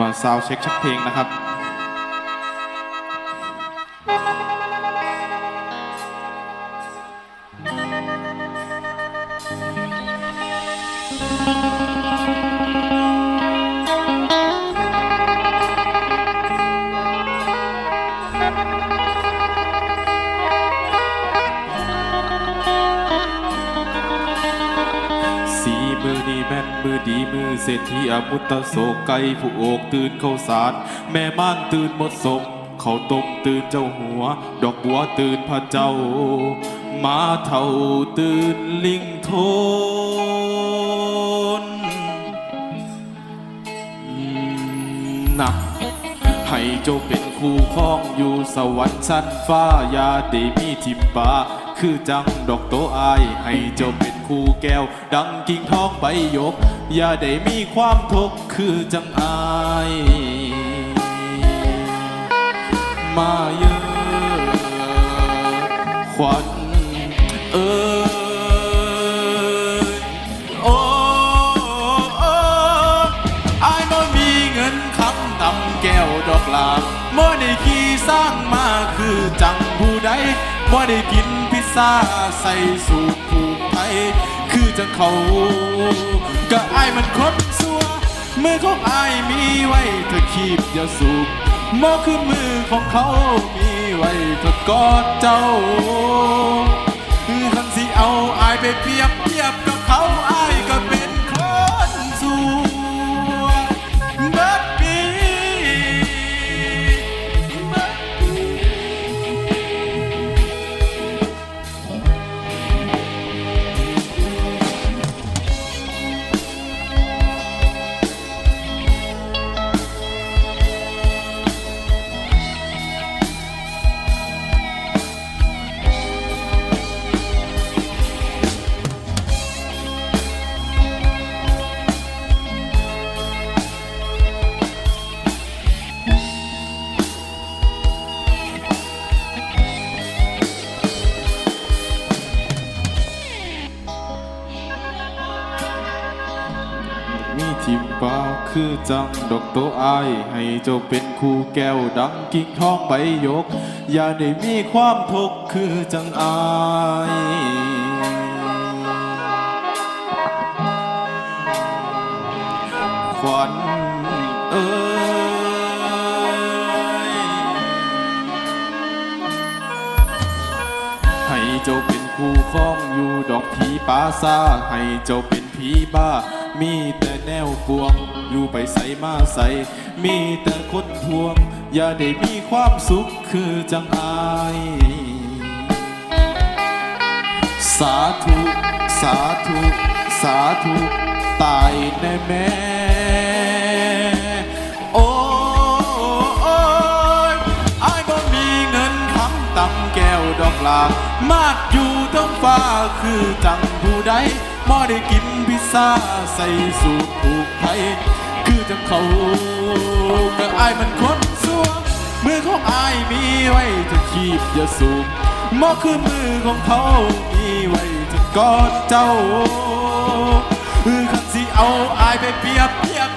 มาซาวเช็คชักเพลงนะครับ สีมือดีแม่นมือดีมือเศรษฐีอมุตตะโศกไกผู้โอกตื่นเข้าสาร แม่ม่านตื่นหมดสม เขาต้มตื่นเจ้าหัว ดอกบัวตื่นพระเจ้ามาเท่าตื่นลิงโทนอืมนะให้เจ้าเป็นคู่ครองอยู่สวรรค์ชั้นฟ้า ยาได้มีทิมปา คือจังดอกโตอาย ให้เจ้าเป็นคู่แก้ว ดังกิ่งทองใบยก อย่าได้มีความทุกข์คือจังอาย มาเยอะขวัญเออโอ้อายบ่มีเงินคำตำแก้วดอกลาบ่ได้ขี่สร้างมาคือจังผู้ใดบ่ได้กิน ซาใส่สูบผูกไทยคือจังเขา ก็อายมันคนสัวมือของอายมีไว้เธอคีบอย่าสูบมอคือมือของเขา มีไว้เธอกอดเจ้าคันสิเอาอายไปเปรียบ ทิมปาคือจังดอกโตอาย ให้เจ้าเป็นคู่แก้วดังกิ่งทองใบยก อย่าได้มีความทุกข์คือจังอายขวัญเอ้ยให้เจ้าเป็นคู่ครองอยู่ดอกผีปาซาให้เจ้าเป็นผีบ้า มีแต่แนวปวง อยู่ไปใส่มาใส่มีแต่คนทวง อย่าได้มีความสุขคือจังอาย สาธุ สาธุ สาธุ ตายแน่แม่โอ้โอ้ยอายบ่มีเงินคำตำแก้วดอกลามาดอยู่ทั้งฟ้าคือจังผู้ใด บ่ได้กินพิซซ่าใส่สูตรผูกไทยคือจังเขาก็อายมันคนสัวมือของอายมีไว้จะขีบอย่าสูบมอคือมือของเขามีไว้จะกอดเจ้าคือคันสิเอาอายไปเปรียบเทียบ